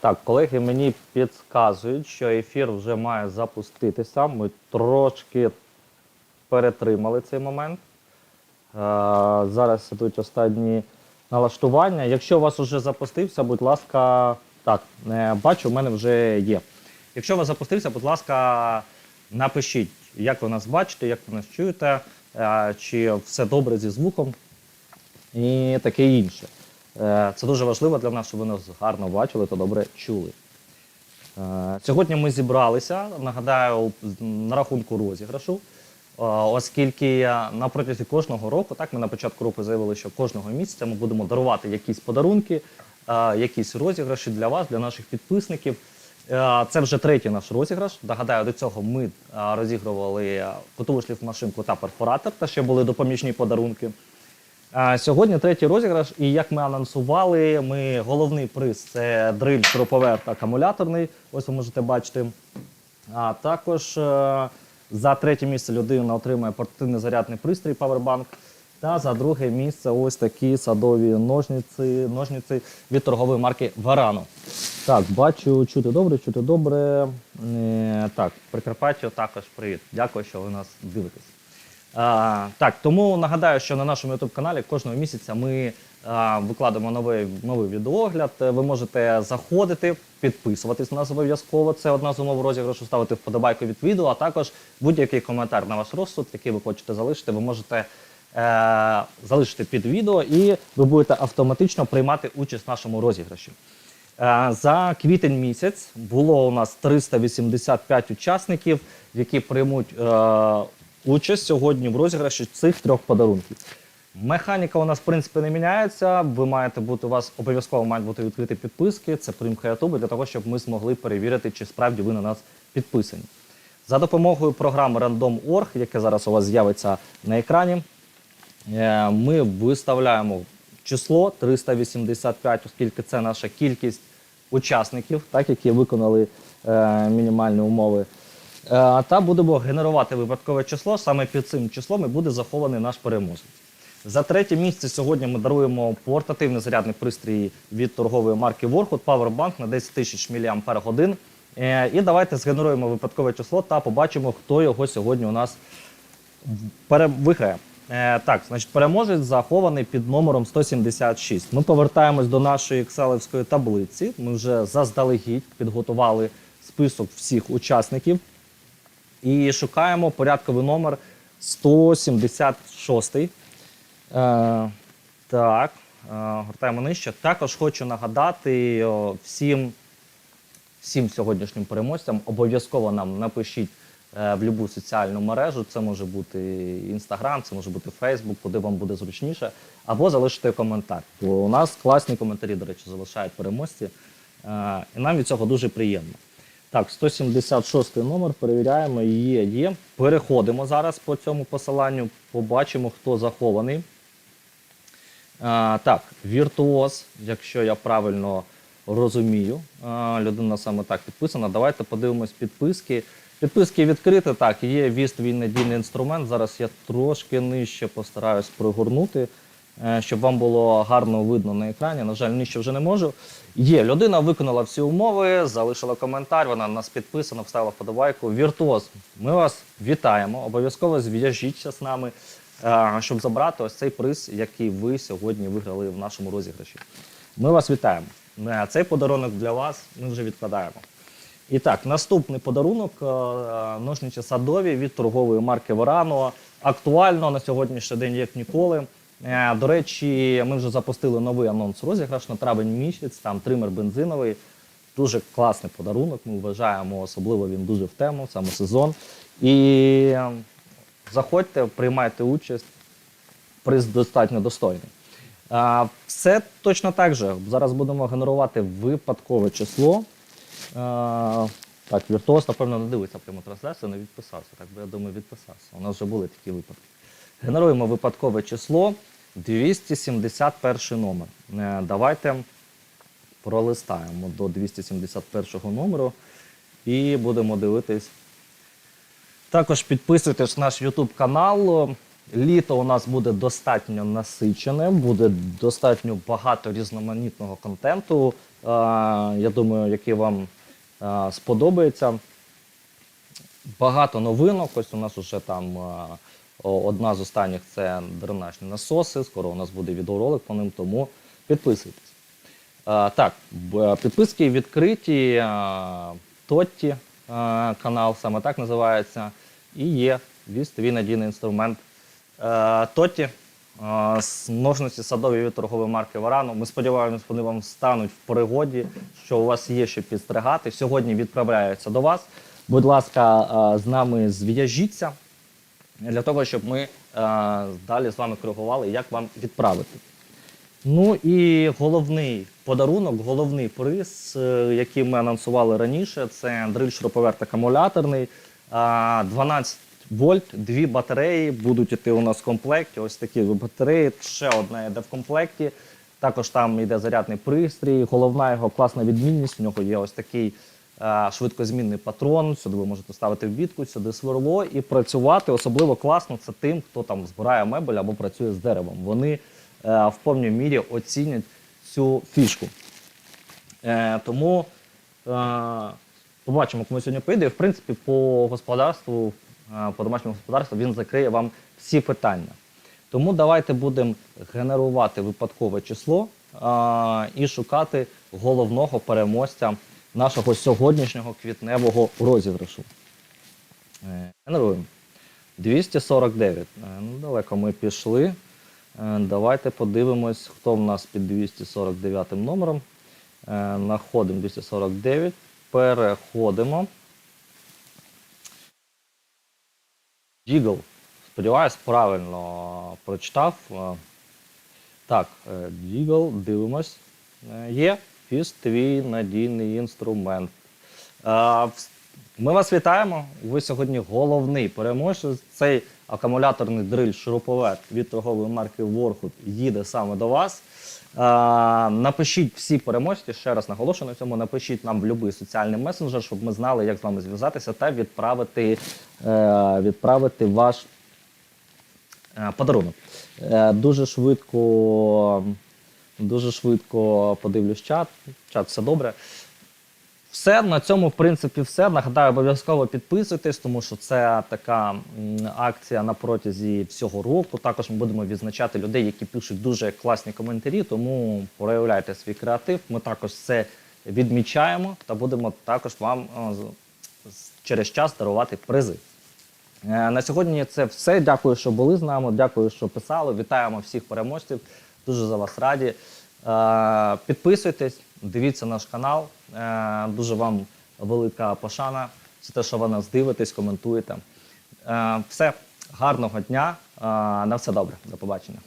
Так, колеги мені підказують, що ефір вже має запуститися. Ми трошки перетримали цей момент. Е, зараз ідуть останні налаштування. Якщо у вас вже запустився, будь ласка, так, бачу, у мене вже є. Якщо у вас запустився, будь ласка, напишіть, як ви нас бачите, як ви нас чуєте, е, чи все добре зі звуком і таке інше. Е, Це дуже важливо для нас, щоб ви нас гарно бачили та добре чули. Е, Сьогодні ми зібралися, нагадаю, на рахунку розіграшу, Е, оскільки на протязі кожного року, так ми на початку року заявили, що кожного місяця ми будемо дарувати якісь подарунки, якісь розіграші для вас, для наших підписників. Це вже третій наш розіграш. Нагадаю, до цього ми розігрували потужлів машинку та перфоратор, та ще були допоміжні подарунки. Сьогодні третій розіграш, і як ми анонсували, ми головний приз це дриль, троповер та акумуляторний. Ось ви можете бачити. А також е, за третє місце людина отримає портативний зарядний пристрій Powerbank. Та за друге місце ось такі садові ножниці, ножниці від торгової марки Varano. Так, бачу, чути добре, чути добре. Е, так, Прикарпаття також привіт. Дякую, що ви нас дивитесь. А, так, тому нагадаю, що на нашому youtube каналі кожного місяця ми а, викладемо новий, новий відеогляд. Е, Ви можете заходити, підписуватись на нас обов'язково. Це одна з умов розіграшу, ставити вподобайку від відео, а також будь-який коментар на ваш розсуд, який ви хочете залишити, ви можете е, залишити під відео, і ви будете автоматично приймати участь в нашому розіграші. Е, За квітень місяць було у нас 385 учасників, які приймуть е, участь сьогодні в розіграші цих трьох подарунків. Механіка у нас в принципі не міняється. Ви маєте бути у вас обов'язково мають бути відкриті підписки. Це примха Ютубу для того, щоб ми змогли перевірити, чи справді ви на нас підписані. За допомогою програми Random.org, яке зараз у вас з'явиться на екрані, Е, Ми виставляємо число 385, оскільки це наша кількість учасників, так, які виконали е, мінімальні умови. Е, Та будемо генерувати випадкове число. Саме під цим числом і буде захований наш переможець. За третє місце сьогодні ми даруємо портативний зарядний пристрій від торгової марки Warhood Powerbank на 10 тисяч мАч. Е, І давайте згенеруємо випадкове число та побачимо, хто його сьогодні у нас виграє. Е, так, значить, переможець захований під номером 176. Ми повертаємось до нашої екселевської таблиці. Ми вже заздалегідь підготували список всіх учасників і шукаємо порядковий номер 176. Е, так, е, гортаємо нижче. Також хочу нагадати всім всім сьогоднішнім переможцям обов'язково нам напишіть е, в будь-яку соціальну мережу. Це може бути Інстаграм, це може бути Фейсбук, куди вам буде зручніше, або залишити коментар. Бо у нас класні коментарі, до речі, залишають переможці. Е, І нам від цього дуже приємно. Так, 176 номер, перевіряємо, є, є. Переходимо зараз по цьому посиланню, побачимо, хто захований. А, так, віртуоз, якщо я правильно розумію, а, людина саме так підписана. Давайте подивимось підписки. Підписки відкриті, так, є віст твій надійний інструмент. Зараз я трошки нижче постараюсь пригорнути, щоб вам було гарно видно на екрані. На жаль, нижче вже не можу. Є, людина виконала всі умови, залишила коментар, вона нас підписана, вставила вподобайку. Віртуоз, ми вас вітаємо. Обов'язково зв'яжіться з нами, е, щоб забрати ось цей приз, який ви сьогодні виграли в нашому розіграші. Ми вас вітаємо. Е, Цей подарунок для вас ми вже відкладаємо. І так, наступний подарунок е, ножниці садові від торгової марки Varano. Актуально на сьогоднішній день, як ніколи. Е, До речі, ми вже запустили новий анонс розіграш на травень місяць. Там тример бензиновий. Дуже класний подарунок. Ми вважаємо, особливо він дуже в тему, саме сезон. І е, заходьте, приймайте участь. Приз достатньо достойний. Все точно так же. Зараз будемо генерувати випадкове число. Так, Віртуоз, напевно, не дивиться пряму трансляцію, не відписався. Так би я думаю, відписався. У нас вже були такі випадки. Генеруємо випадкове число 271 номер. Е, Давайте пролистаємо до 271 номеру і будемо дивитись. Також підписуйтесь на наш YouTube канал. Літо у нас буде достатньо насичене, буде достатньо багато різноманітного контенту. е, Я думаю, який вам е, сподобається. Багато новинок. Ось у нас уже там одна з останніх це дренажні насоси. Скоро у нас буде відеоролик по ним, тому підписуйтесь. Е, Так, підписки відкриті. е, Тотті е, канал, саме так називається. І є віз твій надійний інструмент. Е, Тотті, е, ножниці садові від торгової марки Варано. Ми сподіваємось, вони вам стануть в пригоді, що у вас є що підстригати. Сьогодні відправляються до вас. Будь ласка, е, з нами зв'яжіться для того, щоб ми е, далі з вами коригували, як вам відправити. Ну і головний подарунок, головний приз, е, який ми анонсували раніше, це дриль шуруповерт акумуляторний. А, 12 вольт, дві батареї будуть іти у нас в комплекті. Ось такі батареї. Ще одна йде в комплекті. Також там йде зарядний пристрій. Головна його класна відмінність. У нього є ось такий швидкозмінний патрон. Сюди ви можете ставити вбітку, сюди сверло і працювати. Особливо класно це тим, хто там збирає мебель або працює з деревом. Вони е, в повній мірі оцінять цю фішку. Е, тому е, побачимо, кому сьогодні поїде. В принципі, по господарству, е, по домашньому господарству він закриє вам всі питання. Тому давайте будемо генерувати випадкове число е, і шукати головного переможця нашого сьогоднішнього квітневого розіграшу. Е, Генеруємо. 249. Е, Ну, далеко ми пішли. Е, Давайте подивимось, хто в нас під 249 номером. Находимо 249, переходимо. Дігл. Сподіваюсь, правильно прочитав. Так, Дігл, дивимось. Є фіст твій надійний інструмент. Ми вас вітаємо. Ви сьогодні головний переможець. Цей акумуляторний дриль шуруповерт від торгової марки Warhood їде саме до вас. Напишіть всі переможці, ще раз наголошую на цьому. Напишіть нам в будь-який соціальний месенджер, щоб ми знали, як з вами зв'язатися та відправити, е, відправити ваш е, подарунок. Е, Дуже швидко, дуже швидко подивлюсь чат. Чат все добре. Все на цьому, в принципі, все. Нагадаю, обов'язково підписуйтесь, тому що це така акція на протязі всього року. Також ми будемо відзначати людей, які пишуть дуже класні коментарі, тому проявляйте свій креатив. Ми також це відмічаємо та будемо також вам е, через час дарувати призи. Е, На сьогодні це все. Дякую, що були з нами. Дякую, що писали. Вітаємо всіх переможців. Дуже за вас раді. Е, Підписуйтесь, дивіться наш канал. Е, Дуже вам велика пошана за те, що ви нас дивитесь, коментуєте. Е, Все, гарного дня. На все добре. До побачення.